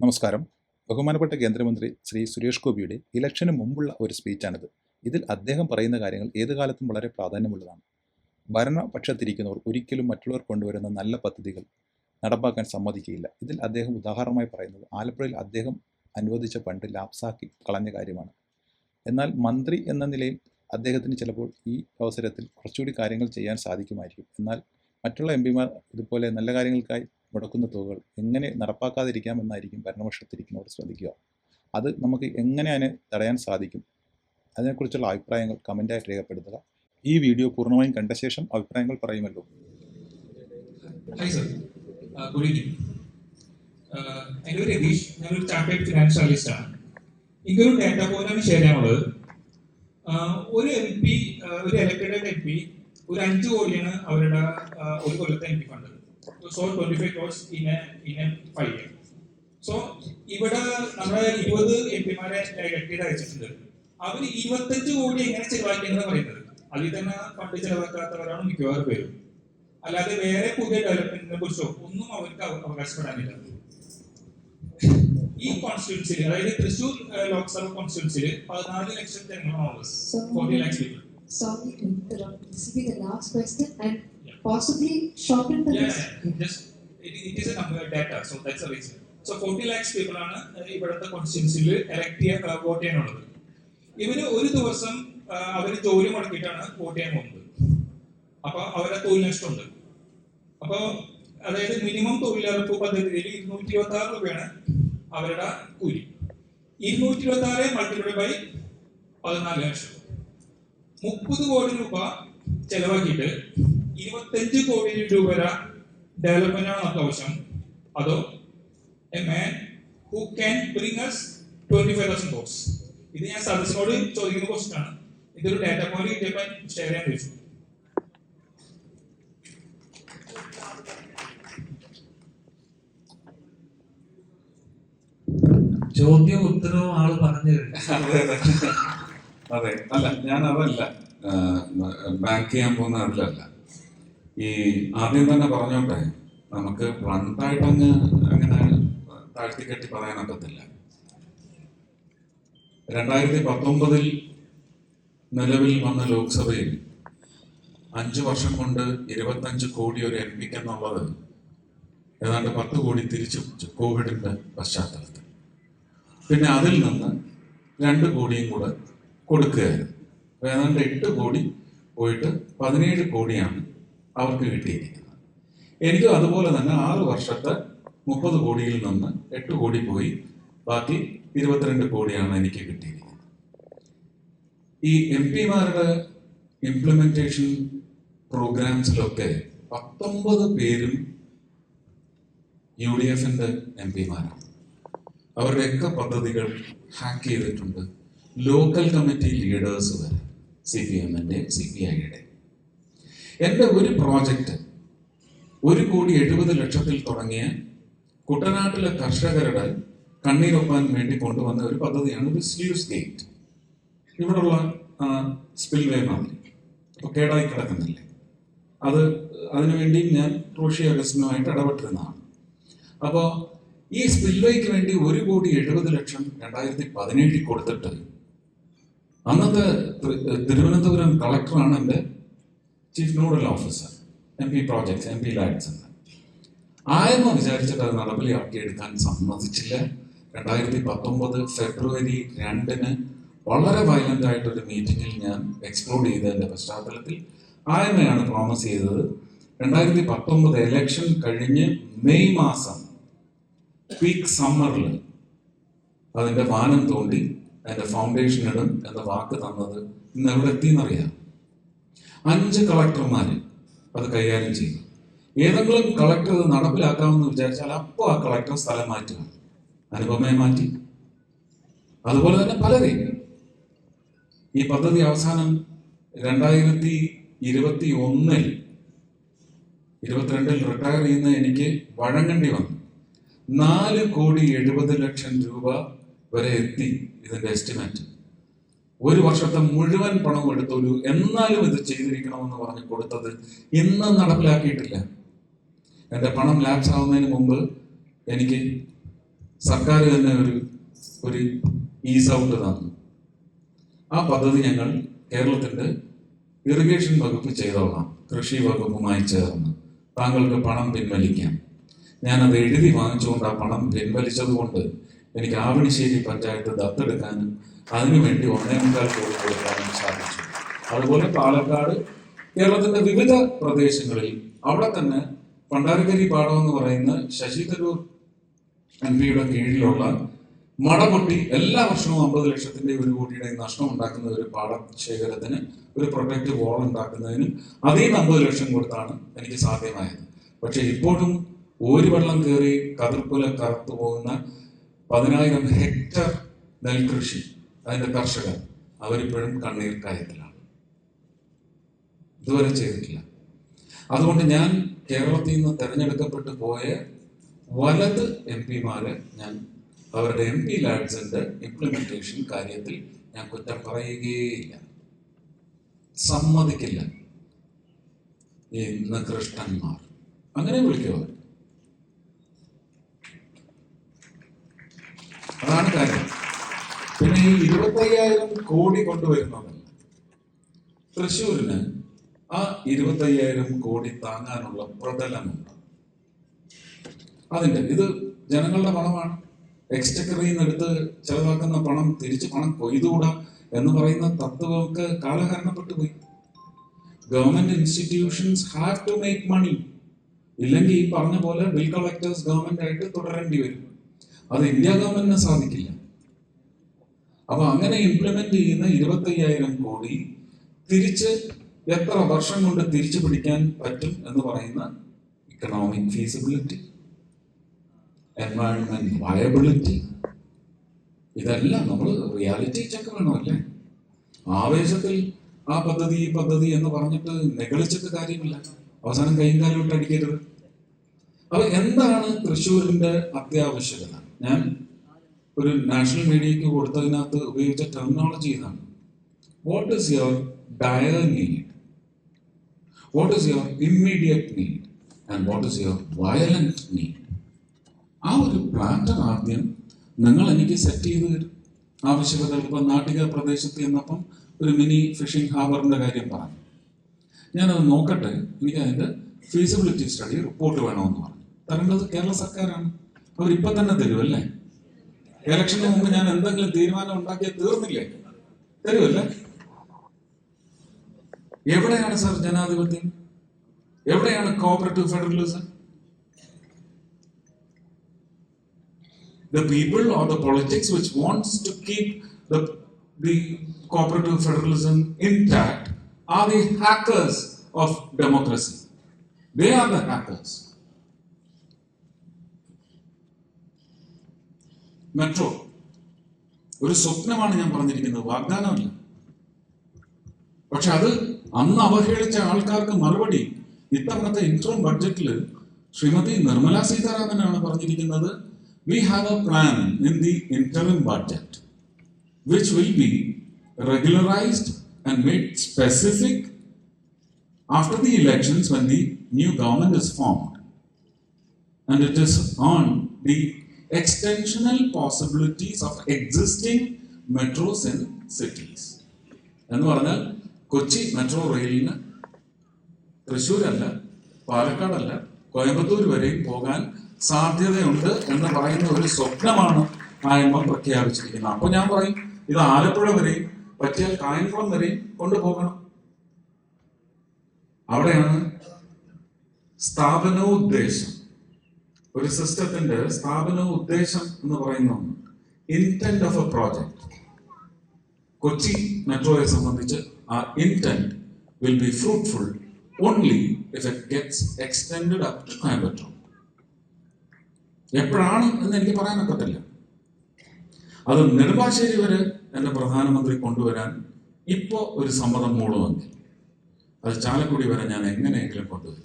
നമസ്കാരം. ബഹുമാനപ്പെട്ട കേന്ദ്രമന്ത്രി ശ്രീ സുരേഷ് ഗോപിയുടെ ഇലക്ഷന് മുമ്പുള്ള ഒരു സ്പീച്ചാണിത്. ഇതിൽ അദ്ദേഹം പറയുന്ന കാര്യങ്ങൾ ഏത് കാലത്തും വളരെ പ്രാധാന്യമുള്ളതാണ്. ഭരണപക്ഷത്തിരിക്കുന്നവർ ഒരിക്കലും മറ്റുള്ളവർ കൊണ്ടുവരുന്ന നല്ല പദ്ധതികൾ നടപ്പാക്കാൻ സമ്മതിക്കുകയില്ല. ഇതിൽ അദ്ദേഹം ഉദാഹരണമായി പറയുന്നത് ആലപ്പുഴയിൽ അദ്ദേഹം അനുവദിച്ച ഫണ്ട് ലാപ്സാക്കി കളഞ്ഞ കാര്യമാണ്. എന്നാൽ മന്ത്രി എന്ന നിലയിൽ അദ്ദേഹത്തിന് ചിലപ്പോൾ ഈ അവസരത്തിൽ കുറച്ചുകൂടി കാര്യങ്ങൾ ചെയ്യാൻ സാധിക്കുമായിരിക്കും. എന്നാൽ മറ്റുള്ള എം പിമാർ ഇതുപോലെ നല്ല കാര്യങ്ങൾക്കായി മുടക്കുന്ന തുകകൾ എങ്ങനെ നടപ്പാക്കാതിരിക്കാമെന്നായിരിക്കും ഭരണപക്ഷത്തിരിക്കുന്നവർ ശ്രദ്ധിക്കുക. അത് നമുക്ക് എങ്ങനെ അതിനെ തടയാൻ സാധിക്കും? അതിനെക്കുറിച്ചുള്ള അഭിപ്രായങ്ങൾ കമന്റായിട്ട് രേഖപ്പെടുത്തുക. ഈ വീഡിയോ പൂർണമായും കണ്ട ശേഷം അഭിപ്രായങ്ങൾ പറയുമല്ലോ. ചാർട്ടേഡ് ഡാറ്റ ഷെയർ ഒരു എം പി ഒരു ഇലക്ടഡ് എം പി ഒരു അഞ്ച് കോടിയാണ് അവരുടെ ഒരു കൊല്ലത്തെ M P fund so twenty five crores in in five year so ഇവിടെ നമ്മുടെ ഇരുപത് എം പിമാരെ ഇലക്ടഡ് അയച്ചിട്ടുണ്ട്. അവർ ഇരുപത്തഞ്ച് കോടി എങ്ങനെ ചെലവാക്കിയെന്ന് പറയുന്നത്. അതിൽ തന്നെ ഫണ്ട് ചെലവാക്കാത്തവരാണ് മിക്കവാറും പേരും. അല്ലാതെ വേറെ പുതിയ ഡെവലപ്മെന്റിനെ കുറിച്ചോ ഒന്നും അവർക്ക് അവ- അവകാശപ്പെടാനില്ല. ഈ കോൺസ്റ്റിറ്റ്യൂൻസിൽ അതായത് തൃശൂർ ലോക്സഭ കോൺസ്റ്റിറ്റ്യൂൻസിൽ പതിനാല് ലക്ഷം ജനങ്ങളാണുള്ളത് forty lakhs people Sorry to interrupt. This will be the last question. And possibly shorten the yeah, list. Yeah, just, it, it is a number data so that's a reason so forty lakhs people ആണ് ഇവിടുത്തെ കോൺസ്റ്റിറ്റ്യൂൻസിൽ elect ചെയ്യാൻ vote ചെയ്യാനുള്ളത്. ഇവർ ഒരു ദിവസം അവർ ജോലി മുടക്കിയിട്ടാണ് vote ചെയ്യാൻ പോകുന്നത്. അപ്പൊ അവരെ തൊഴിൽ നഷ്ടമുണ്ട്. അപ്പൊ അതായത് മിനിമം തൊഴിലുറപ്പ് പദ്ധതിയിൽ ഇരുന്നൂറ്റി ഇരുപത്തി ആറ് രൂപയാണ് അവരുടെ കൂലി. ഇരുന്നൂറ്റി ഇരുപത്തി ആറ് മൾട്ടിപ്ലൈ ബൈ പതിനാല് ലക്ഷം. മുപ്പത് കോടി രൂപ ചെലവാക്കിയിട്ട് ഇരുപത്തഞ്ച് കോടി രൂപ ഡെവലപ്മെന്റ് ആണ് നമുക്ക് ആവശ്യം അതോ a man who can bring us twenty five thousand votes ഇത് ഞാൻ സദസ്സിനോട് ചോദിക്കുന്ന ക്വസ്റ്റൻ ആണ്. ഇതൊരു ഡാറ്റ പോയിന്റ് കിട്ടിയപ്പോൾ ഷെയർ ചെയ്യാൻ ചോദിച്ചു. ചോദ്യം ഉത്തരവും ആൾ പറഞ്ഞു. അതെ അല്ല ഞാൻ അതല്ല ബാക്ക് ചെയ്യാൻ പോകുന്ന അതിലല്ല ഈ ആദ്യം തന്നെ പറഞ്ഞോട്ടെ നമുക്ക് ബ്ലണ്ടായിട്ടങ്ങ് അങ്ങനെ താഴ്ത്തിക്കെട്ടി പറ്റത്തില്ല രണ്ടായിരത്തി പത്തൊമ്പതിൽ നിലവിൽ വന്ന ലോക്സഭയിൽ അഞ്ചു വർഷം കൊണ്ട് ഇരുപത്തഞ്ച് കോടി ഒരു എം പിക്ക് എന്നുള്ളത് ഏതാണ്ട് പത്ത് കോടി തിരിച്ചു കോവിഡിന്റെ പശ്ചാത്തലത്തിൽ. പിന്നെ അതിൽ നിന്ന് രണ്ട് കോടിയും കൂടെ കൊടുക്കുകയായിരുന്നു. ഏതാണ്ട് എട്ട് കോടി പോയിട്ട് പതിനേഴ് കോടിയാണ് അവർക്ക് കിട്ടിയിരിക്കുന്നത്. എനിക്കും അതുപോലെ തന്നെ ആറ് വർഷത്തെ മുപ്പത് കോടിയിൽ നിന്ന് എട്ട് കോടി പോയി. ബാക്കി ഇരുപത്തിരണ്ട് കോടിയാണ് എനിക്ക് കിട്ടിയിരിക്കുന്നത്. ഈ എം പിമാരുടെ ഇംപ്ലിമെന്റേഷൻ പ്രോഗ്രാംസിലൊക്കെ പത്തൊമ്പത് പേരും യു ഡി എഫിന്റെ എം പിമാരാണ്. അവരുടെയൊക്കെ പദ്ധതികൾ ഹാക്ക് ചെയ്തിട്ടുണ്ട്. ലോക്കൽ കമ്മിറ്റി ലീഡേഴ്സ് വരെ സി പി എമ്മിന്റെയും സി പി ഐയുടെ എന്റെ ഒരു പ്രോജക്റ്റ് ഒരു കോടി എഴുപത് ലക്ഷത്തിൽ തുടങ്ങിയ കുട്ടനാട്ടിലെ കർഷകരുടെ കണ്ണീരൊപ്പാൻ വേണ്ടി കൊണ്ടുവന്ന ഒരു പദ്ധതിയാണ് ഒരു സ്ലൂസ് ഗേറ്റ് ഇവിടുള്ള സ്പിൽവേ മാതിരി. ഇപ്പോൾ കേടായി കിടക്കുന്നില്ലേ? അത് അതിനുവേണ്ടി ഞാൻ റോഷി അഗസ്റ്റിനുമായിട്ട് ഇടപെട്ടിരുന്നതാണ്. അപ്പോ ഈ സ്പിൽവേക്ക് വേണ്ടി ഒരു കോടി എഴുപത് ലക്ഷം രണ്ടായിരത്തി പതിനേഴിൽ കൊടുത്തിട്ട് അന്നത്തെ തിരുവനന്തപുരം കളക്ടറാണ് എന്റെ chief nodal officer M P projects M P LADS എന്ന്. ആയെന്ന് വിചാരിച്ചിട്ട് അത് നടപ്പിലാക്കി എടുക്കാൻ സമ്മതിച്ചില്ല. രണ്ടായിരത്തി പത്തൊമ്പത് ഫെബ്രുവരി രണ്ടിന് വളരെ വയലന്റ് ആയിട്ടൊരു മീറ്റിംഗിൽ ഞാൻ എക്സ്പ്ലോർ ചെയ്തതിന്റെ പശ്ചാത്തലത്തിൽ ആയമ്മയാണ് പ്രോമിസ് ചെയ്തത്? രണ്ടായിരത്തി പത്തൊമ്പത് എലക്ഷൻ കഴിഞ്ഞ് മെയ് മാസം പീക്ക് സമ്മറിൽ അതിന്റെ വാനം തോണ്ടി അതിന്റെ ഫൗണ്ടേഷൻ ഇടും എന്ന വാക്ക് തന്നത് ഇന്ന് എവിടെ എത്തിയെന്നറിയാം? അഞ്ച് കളക്ടർമാർ അത് കൈകാര്യം ചെയ്യുന്നു ഏതെങ്കിലും കളക്ടർ ഇത് നടപ്പിലാക്കാമെന്ന് വിചാരിച്ചാൽ അപ്പോൾ ആ കളക്ടർ സ്ഥലം മാറ്റുക അനുപമയെ മാറ്റി. അതുപോലെ തന്നെ പലരെയും. ഈ പദ്ധതി അവസാനം രണ്ടായിരത്തി ഇരുപത്തി ഒന്നിൽ ഇരുപത്തിരണ്ടിൽ റിട്ടയർ ചെയ്യുന്ന എനിക്ക് വഴങ്ങേണ്ടി വന്നു. നാല് കോടി എഴുപത് ലക്ഷം രൂപ വരെ എത്തി ഇതിന്റെ എസ്റ്റിമേറ്റ് ഒരു വർഷത്തെ മുഴുവൻ പണവും എടുത്തൊരു എന്നാലും ഇത് ചെയ്തിരിക്കണമെന്ന് പറഞ്ഞ് കൊടുത്തത് ഇന്നും നടപ്പിലാക്കിയിട്ടില്ല. എന്റെ പണം ലാപ്സ് ആവുന്നതിന് മുമ്പ് എനിക്ക് സർക്കാർ തന്നെ ഒരു ഒരു ഈസ് ഔട്ട് തന്നു. ആ പദ്ധതി ഞങ്ങൾ കേരളത്തിന്റെ ഇറിഗേഷൻ വകുപ്പ് ചെയ്തോളാം കൃഷി വകുപ്പുമായി ചേർന്ന് താങ്കൾക്ക് പണം പിൻവലിക്കാം. ഞാനത് എഴുതി വാങ്ങിച്ചുകൊണ്ട് ആ പണം പിൻവലിച്ചതുകൊണ്ട് എനിക്ക് ആവണിശ്ശേരി പഞ്ചായത്ത് ദത്തെടുക്കാനും അതിനുവേണ്ടി ഒന്നേ മുക്കാൽ കോടി കൊടുക്കാനും സാധിച്ചു. അതുപോലെ പാലക്കാട് കേരളത്തിന്റെ വിവിധ പ്രദേശങ്ങളിൽ അവിടെ തന്നെ പണ്ടാരക്കരി പാടം എന്ന് പറയുന്ന ശശി തരൂർ എം പിയുടെ കീഴിലുള്ള മടപൊട്ടി എല്ലാ വർഷവും അമ്പത് ലക്ഷത്തിന്റെ ഒരു കോടിയുടെ നഷ്ടം ഉണ്ടാക്കുന്ന ഒരു പാടശേഖരത്തിന് ഒരു പ്രൊട്ടക്റ്റ് വാൾ ഉണ്ടാക്കുന്നതിനും അതേ അമ്പത് ലക്ഷം കൊടുത്താണ് എനിക്ക് സാധ്യമായത്. പക്ഷെ ഇപ്പോഴും ഒരു വെള്ളം കയറി കതിർപ്പുല കറുത്തു പോകുന്ന പതിനായിരം ഹെക്ടർ നെൽകൃഷി അതിന്റെ കർഷകർ അവരിപ്പോഴും കണ്ണീർ കയത്തിലാണ് ഇതുവരെ ചെയ്തിട്ടില്ല. അതുകൊണ്ട് ഞാൻ കേരളത്തിൽ നിന്ന് തെരഞ്ഞെടുക്കപ്പെട്ടു പോയ വലത് എം പിമാരെ ഞാൻ അവരുടെ എം പി ലാഡ്സിന്റെ ഇംപ്ലിമെന്റേഷൻ കാര്യത്തിൽ ഞാൻ കുറ്റം പറയുകയില്ല. സമ്മതിക്കില്ല. ഈ നികൃഷ്ടന്മാർ. അങ്ങനെ വിളിക്കുക അതാണ് കാര്യം. ഈ ഇരുപത്തയ്യായിരം കോടി കൊണ്ടുവരുന്നതല്ല തൃശ്ശൂരിന് ആ ഇരുപത്തയ്യായിരം കോടി താങ്ങാനുള്ള പ്രതലമുണ്ട്. അതിന്റെ ഇത് ജനങ്ങളുടെ പണമാണ്. എക്സ്റ്റക്കറിയിൽ നിന്ന് എടുത്ത് ചെലവാക്കുന്ന പണം തിരിച്ച് പണം കൊയ്തുകൂടാ എന്ന് പറയുന്ന തത്വമൊക്കെ കാലഹരണപ്പെട്ടു പോയി. Government institutions have to make money. ഇല്ലെങ്കിൽ ഈ പറഞ്ഞ പോലെ ബിൽ കളക്ടേഴ്സ് ഗവൺമെന്റ് ആയിട്ട് തുടരേണ്ടി വരും. അത് ഇന്ത്യ ഗവൺമെന്റിന് സാധിക്കില്ല. അപ്പൊ അങ്ങനെ ഇംപ്ലിമെന്റ് ചെയ്യുന്ന ഇരുപത്തയ്യായിരം കോടി തിരിച്ച് എത്ര വർഷം കൊണ്ട് തിരിച്ചു പിടിക്കാൻ പറ്റും എന്ന് പറയുന്ന ഇക്കണോമിക് ഫീസിബിലിറ്റി എൻവയോൺമെന്റ് വയബിലിറ്റി ഇതെല്ലാം നമ്മൾ റിയാലിറ്റി ചെക്ക് വേണം അല്ലേ? ആവേശത്തിൽ ആ പദ്ധതി ഈ പദ്ധതി എന്ന് പറഞ്ഞിട്ട് നെഗളിച്ചിട്ട് കാര്യമില്ല. അവസാനം കൈയും കാലും ഇട്ട് അപ്പൊ എന്താണ് തൃശ്ശൂരിന്റെ അത്യാവശ്യകത? ഞാൻ ഒരു നാഷണൽ മീഡിയക്ക് കൊടുത്തതിനകത്ത് ഉപയോഗിച്ച ടെർമിനോളജി ഇതാണ്. What is your dire need what is your immediate need and what is your violent need ആ ഒരു പ്ലാറ്റർ ആദ്യം നിങ്ങൾ എനിക്ക് സെറ്റ് ചെയ്ത് തരും. ആവശ്യകതകൾ ഇപ്പം നാട്ടിക പ്രദേശത്ത് ചെന്നപ്പം ഒരു മിനി ഫിഷിംഗ് ഹാർബറിന്റെ കാര്യം പറഞ്ഞു. ഞാനത് നോക്കട്ടെ എനിക്ക് അതിന്റെ ഫീസിബിലിറ്റി സ്റ്റഡി റിപ്പോർട്ട് വേണമെന്ന് പറഞ്ഞു. തരേണ്ടത് കേരള സർക്കാരാണ്. അവരിപ്പം തന്നെ തരും അല്ലേ ഇലക്ഷന് മുമ്പ് ഞാൻ എന്തെങ്കിലും തീരുമാനം ഉണ്ടാക്കിയ തീർന്നില്ലേ തരുമല്ലേ എവിടെയാണ് സർ ജനാധിപത്യം എവിടെയാണ് cooperative federalism the people or the politics which wants to keep the, the cooperative federalism intact are the hackers of democracy. They are the hackers. Metro ഒരു സ്വപ്നമാണ് ഞാൻ പറഞ്ഞിരിക്കുന്നത്. വാഗ്ദാനമല്ല. പക്ഷെ അത് അന്ന് അവഹേളിച്ച ആൾക്കാർക്ക് മറുപടി. ഇത്തവണത്തെ ഇൻട്രോം ബഡ്ജറ്റിൽ ശ്രീമതി നിർമ്മല സീതാരാമനാണ് പറഞ്ഞിരിക്കുന്നത് we have a plan in the interim budget which will be regularised and made specific after the elections when the new government is formed and it is on the extensional possibilities of existing metros in cities എന്ന് പറഞ്ഞാൽ Kochi metro റെയിലിന് തൃശ്ശൂരല്ല പാലക്കാടല്ല കോയമ്പത്തൂർ വരെയും പോകാൻ സാധ്യതയുണ്ട് എന്ന് പറയുന്ന ഒരു സ്വപ്നമാണ് ആയമ്മ പ്രഖ്യാപിച്ചിരിക്കുന്നത്. അപ്പൊ ഞാൻ പറയും ഇത് ആലപ്പുഴ വരെയും പറ്റിയാൽ കായംകുളം വരെയും കൊണ്ടുപോകണം. അവിടെയാണ് സ്ഥാപനോദ്ദേശം. ഒരു സിസ്റ്റത്തിന്റെ സ്ഥാപന ഉദ്ദേശം എന്ന് പറയുന്ന ഒന്ന് intent of a project Kochi മെട്രോയെ സംബന്ധിച്ച് ആ intent will be fruitful only if it gets extend up to Coimbatore എപ്പോഴാണ് എന്ന് എനിക്ക് പറയാനൊക്കത്തില്ല അത് നെടുമ്പാശ്ശേരി വരെ എന്റെ പ്രധാനമന്ത്രി കൊണ്ടുവരാൻ ഇപ്പോ ഒരു സമ്മതം മൂളുമെങ്കിൽ അത് ചാലക്കുടി വരെ ഞാൻ എങ്ങനെയെങ്കിലും കൊണ്ടുവരും.